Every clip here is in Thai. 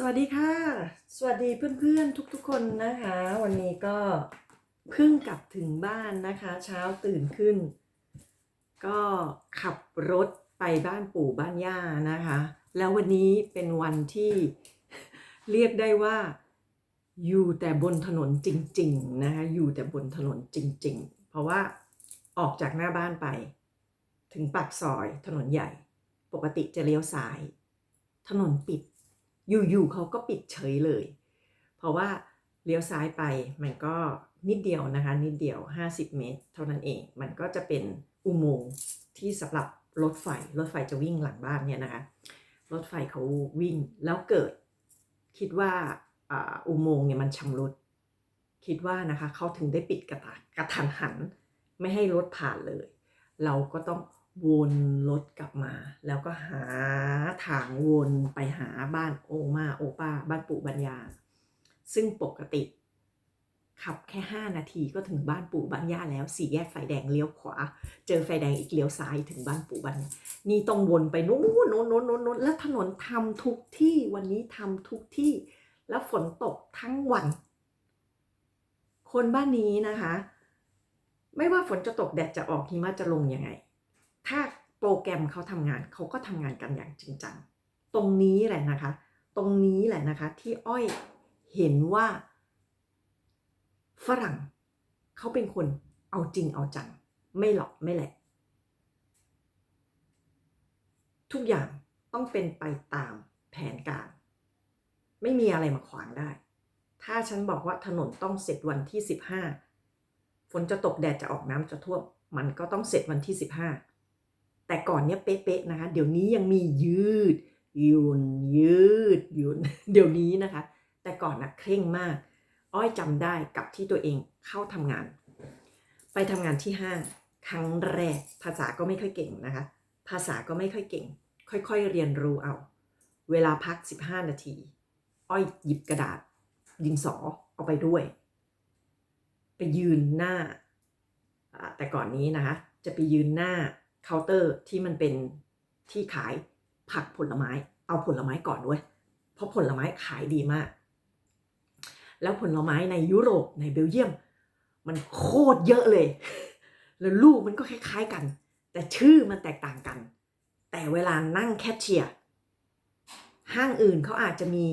สวัสดีค่ะ สวัสดีเพื่อนๆทุกๆคนนะคะ วันนี้ก็เพิ่งกลับถึงบ้านนะคะ เช้าตื่นขึ้น ก็ขับรถไปบ้านปู่บ้านย่านะคะ แล้ววันนี้เป็นวันที่เรียกได้ว่าอยู่แต่บนถนนจริงๆนะคะอยู่แต่บนถนนจริง ๆ เพราะว่าออกจากหน้าบ้านไป ถึงปากซอยถนนใหญ่ ปกติจะเลี้ยวซ้าย ถนนปิด อยู่ๆเขาก็ปิดเฉยเลย เพราะว่าเลี้ยวซ้ายไปมันก็นิดเดียวนะคะ นิดเดียว 50 เมตร เท่านั้นเอง มันก็จะเป็นอุโมงค์ที่สำหรับรถไฟ รถไฟจะวิ่งหลังบ้านเนี่ยนะคะ รถไฟเขาวิ่งแล้วเกิด คิดว่าอ่าอุโมงค์เนี่ยมันชำรุด คิดว่านะคะเขาถึงได้ปิดกระตากระทันหัน ไม่ให้รถผ่านเลย เราก็ต้อง วนรถกลับมา แล้วก็หาทางวนไปหาบ้านโอมาโอป้า บ้านปู่บรรยาซึ่งปกติ ขับแค่ 5 นาทีก็ถึงบ้านปู่บ้านย่าแล้วสี่แยกไฟแดงเลี้ยวขวา เจอไฟแดงอีกเลี้ยวซ้ายถึงบ้านปู่บ้านย่านี่ต้องวนไปนู้นโน้นโน้นโน้นโน้นแล้วถนนทำทุกที่วันนี้ทำทุกที่ แล้วฝนตกทั้งวัน คนบ้านนี้นะคะ ไม่ว่าฝนจะตกแดดจะออกหิมะจะลงยังไง ถ้าโปรแกรมเขาทำงานเขาก็ทำงานกันอย่างจริงจัง ตรงนี้แหละนะคะ ตรงนี้แหละนะคะที่อ้อยเห็นว่า ฝรั่งเขาเป็นคนเอาจริงเอาจัง ไม่หลอกไม่แหละ ทุกอย่างต้องเป็นไปตามแผนการ ไม่มีอะไรมาขวางได้ ถ้าฉันบอกว่าถนนต้องเสร็จวันที่ 15ฝนจะตกแดดจะออกน้ำจะท่วม มันก็ต้องเสร็จวันที่ 15 แต่ก่อนเนี้ยเป๊ะๆนะคะ เดี๋ยวนี้ยังมียืดยุนยืดยุนเดี๋ยวนี้นะคะ แต่ก่อนนะเคร่งมาก อ้อยจำได้กับที่ตัวเองเข้าทำงาน ไปทำงานที่ห้างครั้งแรกภาษาก็ไม่ค่อยเก่งนะคะ ภาษาก็ไม่ค่อยเก่ง ค่อยๆเรียนรู้เอา เวลาพัก 15 นาที อ้อยหยิบกระดาษ ดินสอเอาไปด้วย ไปยืนหน้า แต่ก่อนนี้นะคะ จะไปยืนหน้า เคาน์เตอร์ที่มันเป็นที่ขายผักผลไม้ เอาผลไม้ก่อนด้วย เพราะผลไม้ขายดีมาก แล้วผลไม้ในยุโรปในเบลเยียม มันโคตรเยอะเลย แล้วลูกมันก็คล้ายๆกัน แต่ชื่อมันแตกต่างกัน แต่เวลานั่งแคชเชียร์ห้างอื่นเขาอาจจะมี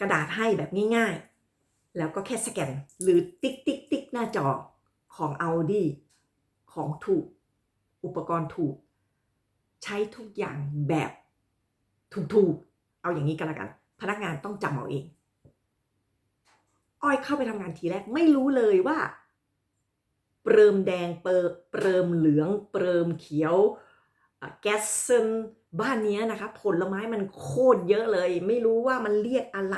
กระดาษให้แบบง่ายๆ แล้วก็แค่สแกน หรือติ๊กติ๊กติ๊กหน้าจอของ Audi ของถูก อุปกรณ์ถูก ใช้ทุกอย่างแบบถูกๆ เอาอย่างนี้กันละกัน พนักงานต้องจำเอาเอง อ้อยเข้าไปทำงานทีแรกไม่รู้เลยว่า เปริมแดงเปรเปริมเหลือง เปริมเขียวแกสเซนบ้านนี้นะคะผลไม้มันโคตรเยอะเลย ไม่รู้ว่ามันเรียกอะไร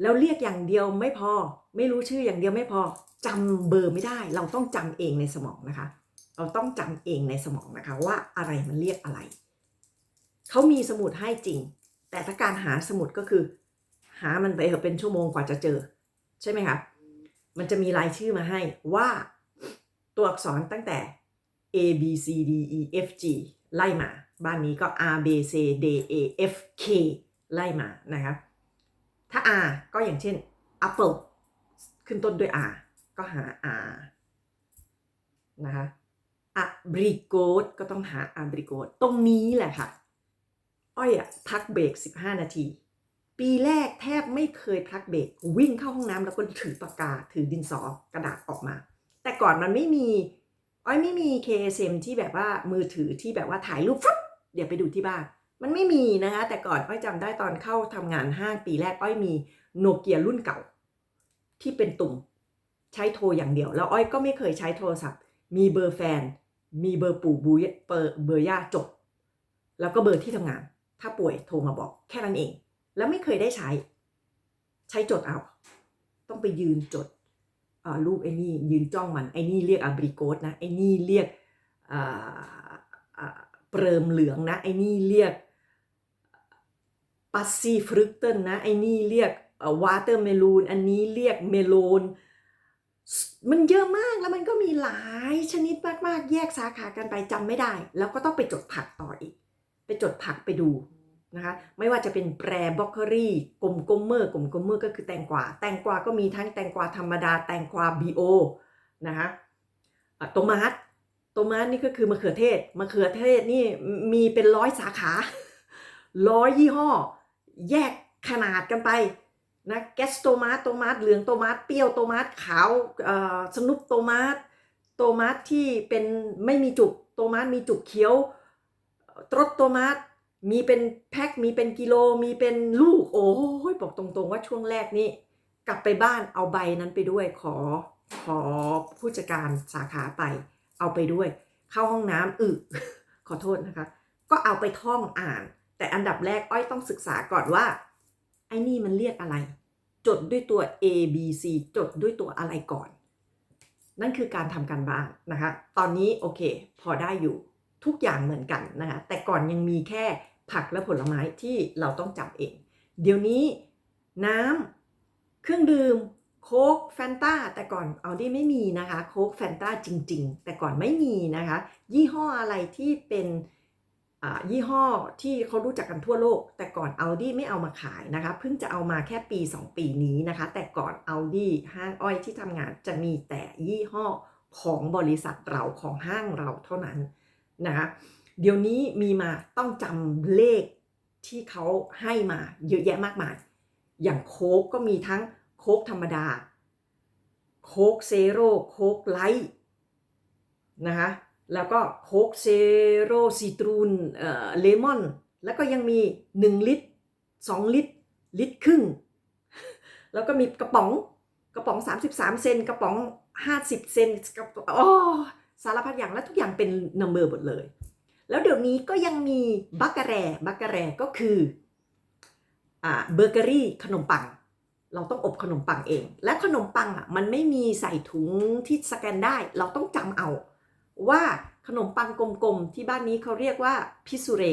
แล้วเรียกอย่างเดียวไม่พอ ไม่รู้ชื่ออย่างเดียวไม่พอจำเบอร์ไม่ได้ เราต้องจำเองในสมองนะคะ เราต้องจำเองในสมองนะคะว่าอะไรมันเรียกอะไร เขามีสมุดให้จริง แต่ถ้าการหาสมุดก็คือ หามันไปเถอะเป็นชั่วโมงกว่าจะเจอ ใช่ไหมคะ มันจะมีรายชื่อมาให้ว่าตัวอักษรตั้งแต่ A B C D E F G ไล่มา บ้านนี้ก็ R B C D A F K ไล่มานะครับถ้า R ก็อย่างเช่น apple ขึ้นต้นด้วย R ก็หา R นะคะ apricot ก็ต้องหา apricot ตรงนี้แหละค่ะ อ้อยอะพักเบรก 15 นาที ปีแรกแทบไม่เคยพักเบรกวิ่งเข้าห้องน้ำแล้วก็ถือปากกาถือดินสอกระดาษออกมา แต่ก่อนมันไม่มี อ้อยไม่มี KSM ที่แบบว่ามือถือที่แบบว่าถ่ายรูปฟึ๊บเดี๋ยวไปดูที่บ้าน มันไม่มีนะคะ แต่ก่อนอ้อยจำได้ตอนเข้าทำงานห้างปีแรกอ้อยมีโนเกียรุ่นเก่า ที่เป็นตุ่มใช้โทรอย่างเดียว แล้วอ้อยก็ไม่เคยใช้โทรศัพท์ มีเบอร์แฟน มีเบอร์ปู่บูยเบอร์เบอร์ย่าจบ แล้วก็เบอร์ที่ทำงาน ถ้าป่วยโทรมาบอกแค่นั้นเอง แล้วไม่เคยได้ใช้ ใช้จดเอา ต้องไปยืนจดรูปไอ้นี่ยืนจ้องมันไอ้นี่เรียกอับริโกสนะไอ้นี่เรียกอ่าอ่าเปรมเหลืองนะไอ้นี่เรียกปัสซีฟรึกเติลนะไอ้นี่เรียกวาเตอร์เมลูนอันนี้เรียกเมโลน มันเยอะมากแล้วมันก็มีหลายชนิดมากๆ แยกสาขากันไปจำไม่ได้ แล้วก็ต้องไปจดผักต่ออีก ไปจดผักไปดูนะคะไม่ว่าจะเป็นแปรบล็อกเกอรี่กลมกลมเมอร์กลมกลมเมอร์ก็คือแตงกวาแตงกวาก็มีทั้งแตงกวาธรรมดา แตงกวาบีโอนะคะอะโตมาสโตมาสนี่ก็คือมะเขือเทศมะเขือเทศนี่มีเป็นร้อยสาขาร้อยยี่ห้อ แยกขนาดกันไป นะแกสโตมาสโตมาสเหลืองโตมาสเปรี้ยวโตมาสขาวสนุปโตมาสโตมาสที่เป็นไม่มีจุกโตมาสมีจุกเขียวตรสโตมาสมีเป็นแพ็คมีเป็นกิโลมีเป็นลูก โอ้ยบอกตรงๆว่าช่วงแรกนี่กลับไปบ้านเอาใบนั้นไปด้วยขอขอผู้จัดการสาขาไป เอาไปด้วย เข้าห้องน้ำอึขอโทษนะคะ ก็เอาไปท่องอ่าน แต่อันดับแรกอ้อยต้องศึกษาก่อนว่า ไอ้นี่มันเรียกอะไร จดด้วยตัว A B C จดด้วยตัวอะไรก่อน นั่นคือการทำการบ้านนะคะ ตอนนี้โอเค พอได้อยู่ทุกอย่างเหมือนกันนะคะแต่ก่อนยังมีแค่ผักและผลไม้ที่เราต้องจำเอง เดี๋ยวนี้น้ำเครื่องดื่มโค้กแฟนตาแต่ก่อนเอาดีไม่มีนะคะโค้กแฟนตาจริง ๆ แต่ก่อนไม่มีนะคะ ยี่ห้ออะไรที่เป็น ยี่ห้อที่เขารู้จักกันทั่วโลก แต่ก่อน Audi ไม่เอามาขายนะคะ เพิ่งจะเอามาแค่ปี 2 ปีนี้นะคะ แต่ก่อน Audi ห้างอ้อยที่ทำงานจะมีแต่ยี่ห้อของบริษัทเราของห้างเราเท่านั้นนะคะเดี๋ยวนี้มีมาต้องจำเลขที่เขาให้มาเยอะแยะมากมาย อย่างโค้กก็มีทั้งโค้กธรรมดา โค้กเซโร่โค้กไลท์นะคะ แล้วก็โค้กเซโร่ซีตรูนเอ่อเลมอน แล้วก็ยังมี 1 ลิตร 2 ลิตร ลิตรครึ่ง แล้วก็มีกระป๋องกระป๋อง 33 เซนกระป๋อง 50 เซนกระป๋องอ๋อสารพัดอย่างและทุกอย่างเป็นนัมเบอร์หมดเลย แล้วเดี๋ยวนี้ก็ยังมีบักกะแรบักกะแรก็คืออ่าเบเกอรี่ขนมปัง เราต้องอบขนมปังเอง และขนมปังอะมันไม่มีใส่ถุงที่สแกนได้ เราต้องจำเอา ว่าขนมปังกลมๆ ที่บ้านนี้เขาเรียกว่าพิสุเร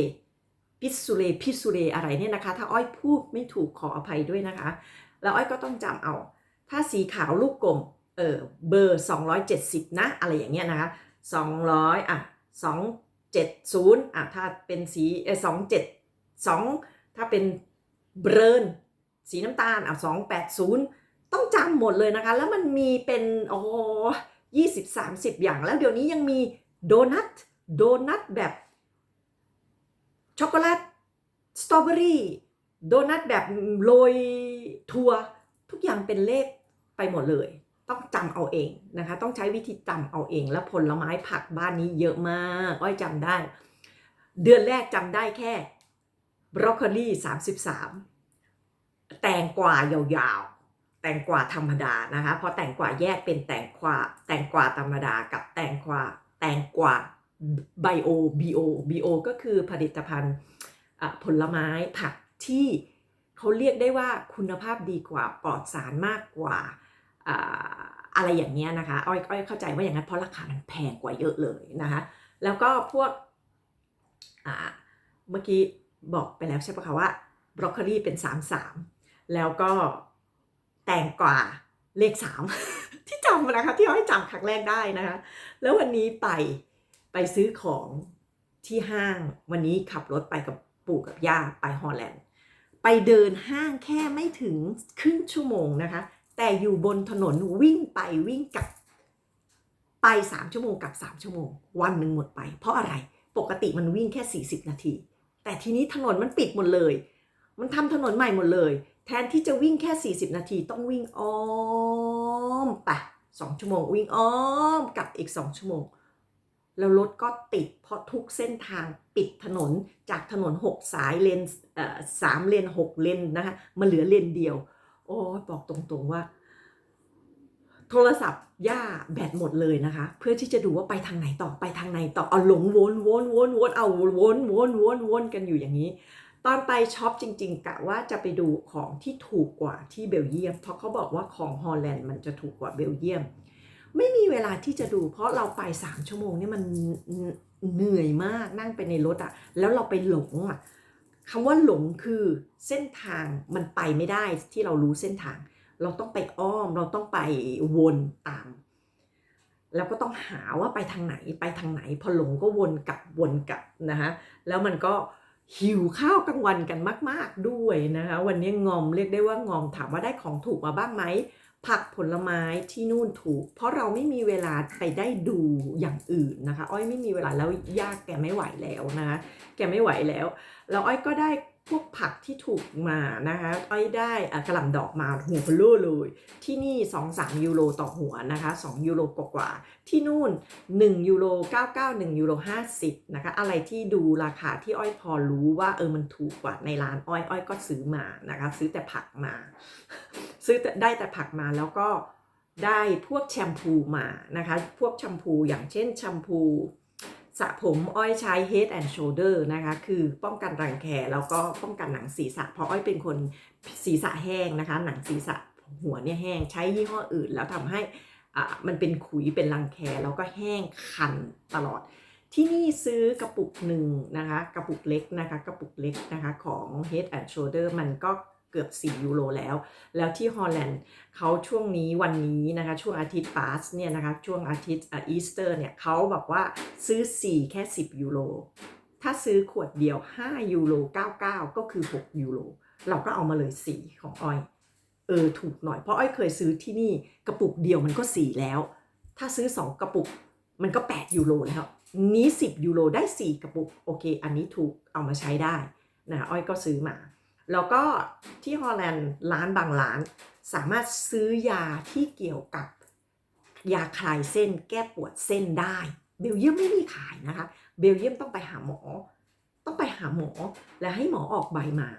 พิสุเรพิสุเรอะไรเนี่ยนะคะ ถ้าอ้อยพูดไม่ถูกขออภัยด้วยนะคะ แล้วอ้อยก็ต้องจำเอา ถ้าสีขาวลูกกลมเออเบอร์ 270 นะ อะไรอย่างเงี้ยนะคะ200อะ270อะถ้าเป็นสีเออ27 2 ถ้าเป็นเบรนสีน้ำตาลอะ280 ต้องจำหมดเลยนะคะ แล้วมันมีเป็นโอ้ ยี่สิบสามสิบอย่างแล้วเดี๋ยวนี้ยังมีโดนัทโดนัทแบบช็อกโกแลตสตรอเบอรี่โดนัทแบบโรยถั่วทุกอย่างเป็นเลขไปหมดเลย ต้องจำเอาเองนะคะ ต้องใช้วิธีจำเอาเอง แล้วผลไม้ผักบ้านนี้เยอะมากอ้อยจำได้ เดือนแรกจำได้แค่บรอกโคลี33 แตงกวายาวๆ แตงกวาธรรมดานะคะเพราะแตงกวาแยกเป็นแตงกวาแตงกวาธรรมดากับแตงกวาแตงกวาไบโอบีโอบีโอก็คือผลิตภัณฑ์ผลไม้ผักที่เขาเรียกได้ว่าคุณภาพดีกว่าปลอดสารมากกว่าอะไรอย่างเงี้ยนะคะอ้อยอ้อยเข้าใจว่าอย่างนั้นเพราะราคามันแพงกว่าเยอะเลยนะคะแล้วก็พวกเมื่อกี้บอกไปแล้วใช่ปะคะว่าบรอกโคลีเป็น 33 แล้วก็ แตงกว่าเลขสามที่จำนะคะที่เอาให้จำครั้งแรกได้นะคะ แล้ววันนี้ไปไปซื้อของที่ห้างวันนี้ขับรถไปกับปู่กับย่าไปฮอลแลนด์ ไปเดินห้างแค่ไม่ถึงครึ่งชั่วโมงนะคะ แต่อยู่บนถนนวิ่งไปวิ่งกลับ ไปสามชั่วโมงกับสามชั่วโมง วันหนึ่งหมดไป เพราะอะไรปกติมันวิ่งแค่ 40 นาที แต่ทีนี้ถนนมันปิดหมดเลย มันทำถนนใหม่หมดเลย แทนที่จะวิ่งแค่ 40 นาทีต้องวิ่งอ้อมไปสองชั่วโมง วิ่งอ้อมกลับอีก 2 ชั่วโมง แล้วรถก็ติดเพราะทุกเส้นทางปิดถนนจากถนน 6 สายเลนสามเลน6เลนนะคะมาเหลือเลนเดียว โอ้บอกตรงๆว่า โทรศัพท์ย่าแบตหมดเลยนะคะ เพื่อที่จะดูว่าไปทางไหนต่อไปทางไหนต่อเอาหลงวนวนวนวนเอาวนวนวนวนกันอยู่อย่างนี้ ตอนไปช็อปจริงๆกะว่าจะไปดูของที่ถูกกว่าที่เบลเยียม เพราะเขาบอกว่าของฮอลแลนด์มันจะถูกกว่าเบลเยียม ไม่มีเวลาที่จะดู เพราะเราไป 3 ชั่วโมงนี่มันเหนื่อยมากนั่งไปในรถอะแล้วเราไปหลงอะคำว่าหลงคือเส้นทางมันไปไม่ได้ที่เรารู้เส้นทาง เราต้องไปอ้อมเราต้องไปวนตาม แล้วก็ต้องหาว่าไปทางไหนไปทางไหน พอหลงก็วนกลับวนกลับนะคะแล้วมันก็ หิวข้าวกลางวันกันมาก ๆด้วยนะคะ วันนี้งอมเรียกได้ว่างอมถามว่าได้ของถูกมาบ้างไหมผักผลไม้ที่นู่นถูก เพราะเราไม่มีเวลาไปได้ดูอย่างอื่นนะคะ อ้อยไม่มีเวลาแล้วยากแกไม่ไหวแล้วนะคะแกไม่ไหวแล้วแล้วอ้อยก็ได้ พวกผักที่ถูกมานะคะอ้อยได้กระหล่ำดอกมาหัวลูเลยที่นี่ 2-3 ยูโรต่อหัวนะคะ 2 ยูโรกว่าๆที่นู่น 1 ยูโร99 1 ยูโร50 นะคะ อะไรที่ดูราคาที่อ้อยพอรู้ว่าเออมันถูกกว่าในร้านอ้อยอ้อยก็ซื้อมานะคะ ซื้อแต่ผักมา ซื้อแต่ได้แต่ผักมาแล้วก็ได้พวกแชมพูมานะคะ พวกแชมพูอย่างเช่นแชมพู สระผมอ้อยใช้ Head and Shoulder นะคะ คือป้องกันรังแคแล้วก็ป้องกันหนังศีรษะ เพราะอ้อยเป็นคนศีรษะแห้งนะคะ หนังศีรษะหัวเนี่ยแห้งใช้ยี่ห้ออื่น แล้วทำให้อ่ามันเป็นขุยเป็นรังแคแล้วก็แห้งคันตลอด ที่นี่ซื้อกระปุกหนึ่งนะคะ กระปุกเล็กนะคะ กระปุกเล็กนะคะของ Head and Shoulder มันก็ เกือบ 4 ยูโรแล้ว แล้วที่ฮอลแลนด์เขาช่วงนี้วันนี้นะคะช่วงอาทิตย์ปาสเนี่ยนะคะช่วงอาทิตย์อีสเตอร์เนี่ยเขาบอกว่าซื้อ 4 แค่ 10 ยูโร ถ้าซื้อขวดเดียว 5 ยูโร 99 ก็คือ 6 ยูโร เราก็เอามาเลย 4 ของอ้อย เออถูกหน่อยเพราะอ้อยเคยซื้อที่นี่กระปุกเดียวมันก็ 4 แล้ว ถ้าซื้อ 2 กระปุกมันก็ 8 ยูโรแล้วนี้ 10 ยูโรได้ 4 กระปุก โอเค อันนี้ถูกเอามาใช้ได้นะอ้อยก็ซื้อมา แล้วก็ที่ฮอลแลนด์ร้านบางร้าน สามารถซื้อยาที่เกี่ยวกับยาคลายเส้น แก้ปวดเส้นได้ เบลเยียมไม่มีขายนะคะ เบลเยียมต้องไปหาหมอ ต้องไปหาหมอและให้หมอออกใบมา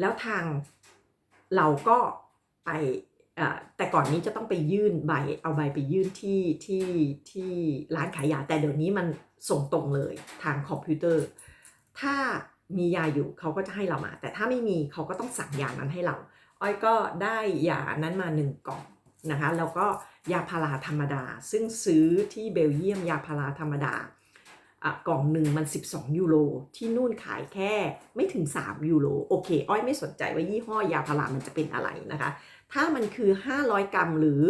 แล้วทางเราก็ไปแต่ก่อนนี้จะต้องไปยื่นใบเอาใบไปยื่นที่ที่ที่ร้านขายยาแต่เดี๋ยวนี้มันส่งตรงเลยทางคอมพิวเตอร์ ถ้า มียาอยู่เขาก็จะให้เรามา แต่ถ้าไม่มีเขาก็ต้องสั่งยานั้นให้เรา อ้อยก็ได้ยานั้นมาหนึ่งกล่องนะคะแล้วก็ยาพาราธรรมดา ซึ่งซื้อที่เบลเยียมยาพาราธรรมดาอะกล่องหนึ่งมัน 12 ยูโรที่นู่นขายแค่ไม่ถึง 3 ยูโรโอเค อ้อยไม่สนใจว่ายี่ห้อยาพารามันจะเป็นอะไรนะคะ ถ้ามันคือ 500 กรัมหรือ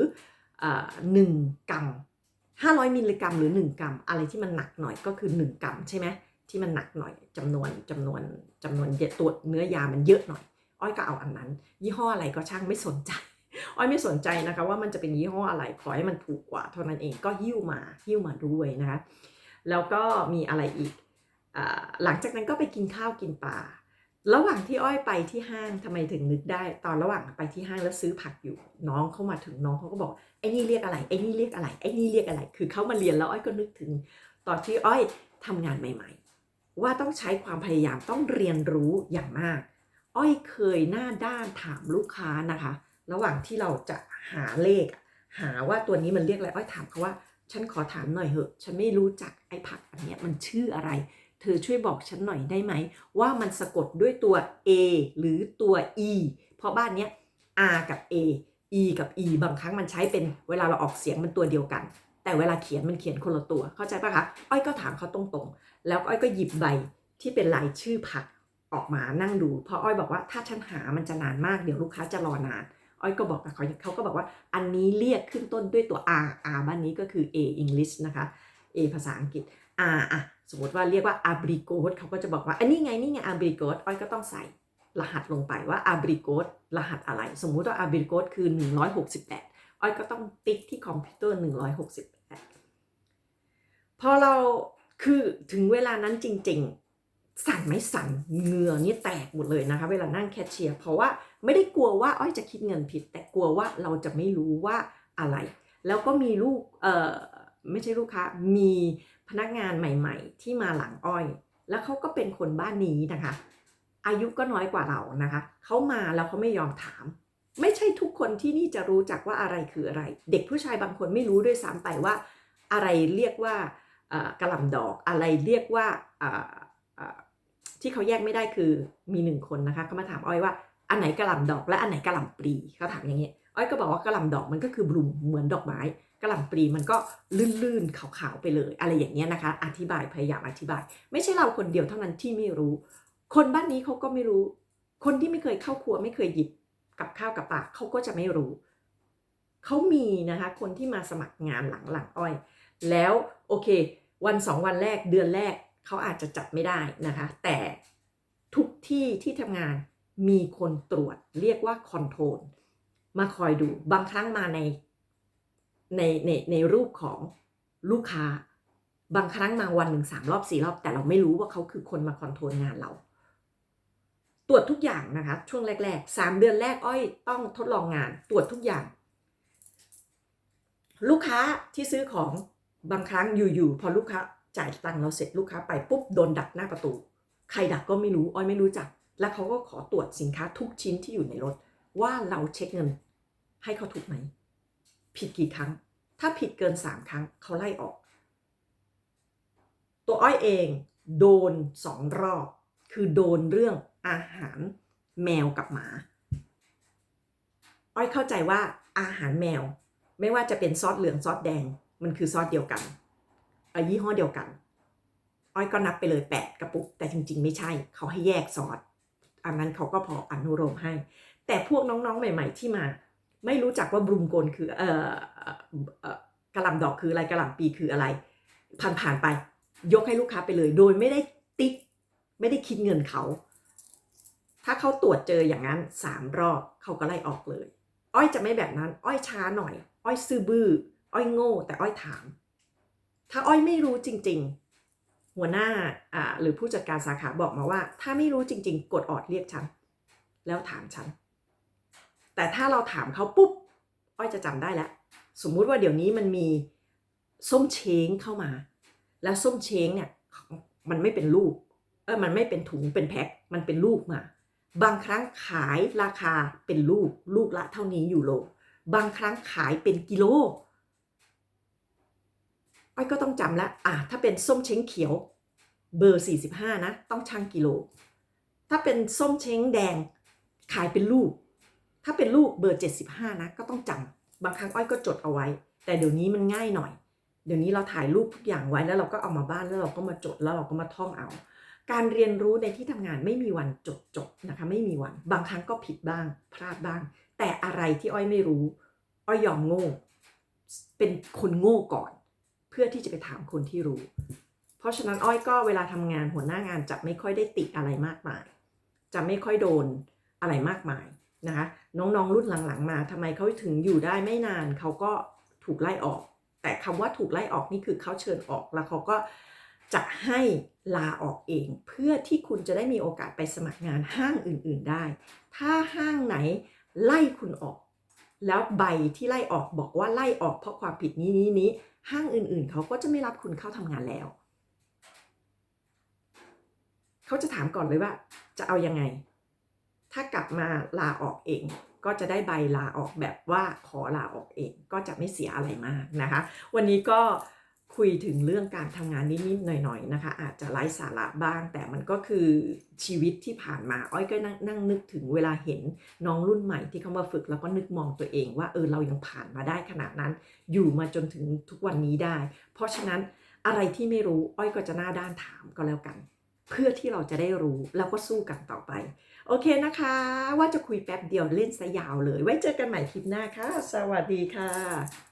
อ่า1กรัม500 มิลลิกรัมหรือ 1 กรัม อะไรที่มันหนักหน่อยก็คือ 1 กรัมใช่ไหม ที่มันหนักหน่อยจำนวนจำนวนจำนวนเยอะตัวเนื้อยามันเยอะหน่อย อ้อยก็เอาอันนั้น ยี่ห้ออะไรก็ช่างไม่สนใจ อ้อยไม่สนใจนะคะว่ามันจะเป็นยี่ห้ออะไรขอให้มันถูกกว่าเท่านั้นเองก็หิ้วมาหิ้วมาด้วยนะคะแล้วก็มีอะไรอีกอหลังจากนั้นก็ไปกินข้าวกินปลาระหว่างที่อ้อยไปที่ห้างทำไมถึงนึกได้ ตอนระหว่างไปที่ห้างแล้วซื้อผักอยู่ น้องเข้ามาถึงน้องเขาก็บอกไอ้นี่เรียกอะไรไอ้นี่เรียกอะไรไอ้นี่เรียกอะไร คือเขามาเรียนแล้วอ้อยก็นึกถึง ตอนที่อ้อยทำงานใหม่ๆ ว่าต้องใช้ความพยายามต้องเรียนรู้อย่างมาก อ้อยเคยหน้าด้านถามลูกค้านะคะ ระหว่างที่เราจะหาเลข หาว่าตัวนี้มันเรียกอะไรอ้อยถามเขาว่า ฉันขอถามหน่อยเหอะฉันไม่รู้จักไอ้ผักอันเนี้ยมันชื่ออะไร เธอช่วยบอกฉันหน่อยได้ไหม ว่ามันสะกดด้วยตัว A หรือตัว E เพราะบ้านเนี้ย R กับ A E กับ E บางครั้งมันใช้เป็นเวลาเราออกเสียงมันตัวเดียวกัน แต่เวลาเขียนมันเขียนคนละตัว เข้าใจปะคะ อ้อยก็ถามเขาตรงๆ แล้วอ้อยก็หยิบใบที่เป็นลายชื่อผักออกมานั่งดู เพราะอ้อยบอกว่าถ้าฉันหามันจะนานมากเดี๋ยวลูกค้าจะรอนาน อ้อยก็บอกกับเขาเขาก็บอกว่าอันนี้เรียกขึ้นต้นด้วยตัว R R บ้านนี้ก็คือ A English นะคะ A ภาษาอังกฤษ R อะสมมติว่าเรียกว่า abricot เขาก็จะบอกว่าอันนี้ไงนี่ไง abricot อ้อยก็ต้องใส่รหัสลงไปว่า abricot รหัสอะไร สมมุติว่า abricot คือ 168 อ้อยก็ต้องติ๊กที่คอมพิวเตอร์ 168 พอเราคือถึงเวลานั้นจริง ๆ สั่นไม่สั่นเหงื่อนี่แตกหมดเลยนะคะ เวลานั่งแคชเชียร์เพราะว่าไม่ได้กลัวว่าอ้อยจะคิดเงินผิด แต่กลัวว่าเราจะไม่รู้ว่าอะไร แล้วก็มีลูกเอ่อไม่ใช่ลูกค้ามีพนักงานใหม่ ๆ ที่มาหลังอ้อย แล้วเขาก็เป็นคนบ้านนี้นะคะ อายุก็น้อยกว่าเรานะคะเขามาแล้วเขาไม่ยอมถาม ไม่ใช่ทุกคนที่นี่จะรู้จักว่าอะไรคืออะไร เด็กผู้ชายบางคนไม่รู้ด้วยซ้ำไปว่า อะไรเรียกว่า กระหล่ำดอกอะไรเรียกว่าที่เขาแยกไม่ได้คือมีหนึ่งคนนะคะเขามาถามอ้อยว่าอันไหนกระหล่ำดอก และอันไหนกระหล่ำปลีเขาถามอย่างเงี้ยอ้อยก็บอกว่ากระหล่ำดอกมันก็คือบลูมเหมือนดอกไม้กระหล่ำปลีมันก็ลื่นๆขาวๆไปเลย อะไรอย่างเงี้ยนะคะ อธิบายพยายามอธิบาย ไม่ใช่เราคนเดียวเท่านั้นที่ไม่รู้ คนบ้านนี้เขาก็ไม่รู้ คนที่ไม่เคยเข้าครัวไม่เคยหยิบกับข้าวกับปากเขาก็จะไม่รู้เขามีนะคะ คนที่มาสมัครงานหลังหลังอ้อย แล้วโอเค วันสองวันแรกเดือนแรกเขาอาจจะจัดไม่ได้นะคะ แต่ที่ที่ทำงานมีคนตรวจเรียกว่าคอนโทรลมาคอยดูบางครั้งมาในในในในรูปของลูกค้า บางครั้งมาวันหนึ่งสามรอบสี่รอบ แต่เราไม่รู้ว่าเขาคือคนมาคอนโทรลงานเรา ตรวจทุกอย่างนะคะ ช่วงแรกๆสามเดือนแรกอ้อยต้องทดลองงาน ตรวจทุกอย่าง ลูกค้าที่ซื้อของ บางครั้งอยู่ๆพอลูกค้าจ่ายตังค์เราเสร็จลูกค้าไปปุ๊บโดนดักหน้าประตู ใครดักก็ไม่รู้อ้อยไม่รู้จัก แล้วเขาก็ขอตรวจสินค้าทุกชิ้นที่อยู่ในรถ ว่าเราเช็คเงิน ให้เขาถูกไหม ผิดกี่ครั้ง ถ้าผิดเกิน 3 ครั้งเขาไล่ออก ตัวอ้อยเองโดนสองรอบ คือโดนเรื่องอาหารแมวกับหมา อ้อยเข้าใจว่าอาหารแมว ไม่ว่าจะเป็นซอสเหลืองซอสแดง มันคือซอสเดียวกันยี่ห้อเดียวกัน อ้อยก็นับไปเลย 8 กระปุก แต่จริง ๆ ไม่ใช่ เขาให้แยกซอสอันนั้นเขาก็พออนุโลมให้ แต่พวกน้องๆ ใหม่ ๆ ที่มา ไม่รู้จักว่าบลูมโกลคือเอ่อกระหลำดอกคืออะไรกระหลำปีคืออะไร ผ่านๆไป ยกให้ลูกค้าไปเลย โดยไม่ได้ติ๊กไม่ได้คิดเงินเขา ถ้าเขาตรวจเจออย่างนั้นสามรอบเขาก็ไล่ออกเลย อ้อยจะไม่แบบนั้น อ้อยช้าหน่อย อ้อยซื่อบื้อ อ้อยโง่แต่อ้อยถาม ถ้าอ้อยไม่รู้จริง ๆ หัวหน้าอ่าหรือผู้จัดการสาขาบอกมาว่า ถ้าไม่รู้จริง ๆ กดออดเรียกฉัน แล้วถามฉัน แต่ถ้าเราถามเขาปุ๊บ อ้อยจะจำได้แล้ว สมมุติว่าเดี๋ยวนี้มันมีส้มเช้งเข้ามา แล้วส้มเช้งเนี่ยมันไม่เป็นลูกเออมันไม่เป็นถุงเป็นแพ็ค มันเป็นลูกมา บางครั้งขายราคาเป็นลูก ลูกละเท่านี้อยู่โรบางครั้งขายเป็นกิโล อ้อยก็ต้องจำแล้วอะถ้าเป็นส้มเช้งเขียว เบอร์ 45 นะ ต้องชั่งกิโล ถ้าเป็นส้มเช้งแดงขายเป็นลูก ถ้าเป็นลูกเบอร์ 75 นะ ก็ต้องจำบางครั้งอ้อยก็จดเอาไว้ แต่เดี๋ยวนี้มันง่ายหน่อย เดี๋ยวนี้เราถ่ายรูปทุกอย่างไว้แล้วเราก็เอามาบ้านแล้วเราก็มาจดแล้วเราก็มาท่องเอา การเรียนรู้ในที่ทำงานไม่มีวันจบจบนะคะ ไม่มีวัน บางครั้งก็ผิดบ้าง พลาดบ้าง แต่อะไรที่อ้อยไม่รู้ อ้อยยอมโง่ เป็นคนโง่ก่อน พื่อที่จะไปถามคนที่รู้ เพราะฉะนั้นอ้อยก็เวลาทำงานหัวหน้างานจะไม่ค่อยได้ติอะไรมากมาย จะไม่ค่อยโดนอะไรมากมายนะคะน้องๆรุ่นหลังๆ มาทำไมเขาถึงอยู่ได้ไม่นานเขาก็ถูกไล่ออก แต่คำว่าถูกไล่ออกนี่คือเขาเชิญออกแล้วเขาก็จะให้ลาออกเอง เพื่อที่คุณจะได้มีโอกาสไปสมัครงานห้างอื่น ๆได้ ถ้าห้างไหนไล่คุณออก แล้วใบที่ไล่ออกบอกว่าไล่ออกเพราะความผิดนี้นี้นี้ ห้างอื่นๆ เขาก็จะไม่รับคุณเข้าทำงานแล้ว เขาจะถามก่อนเลยว่า จะเอายังไง ถ้ากลับมาลาออกเอง ก็จะได้ใบลาออกแบบว่าขอลาออกเอง ก็จะไม่เสียอะไรมากนะคะ วันนี้ก็ คุยถึงเรื่องการทำงานนิดๆหน่อยๆนะคะ อาจจะไร้สาระบ้าง แต่มันก็คือชีวิตที่ผ่านมาอ้อยก็นั่งนั่งนึกถึงเวลาเห็นน้องรุ่นใหม่ที่เขามาฝึกแล้วก็นึกมองตัวเองว่าเออเรายังผ่านมาได้ขนาดนั้น อยู่มาจนถึงทุกวันนี้ได้ เพราะฉะนั้นอะไรที่ไม่รู้อ้อยก็จะหน้าด้านถามก็แล้วกัน เพื่อที่เราจะได้รู้แล้วก็สู้กันต่อไป โอเคนะคะ ว่าจะคุยแป๊บเดียวเล่นซะยาวเลย ไว้เจอกันใหม่คลิปหน้าค่ะ สวัสดีค่ะ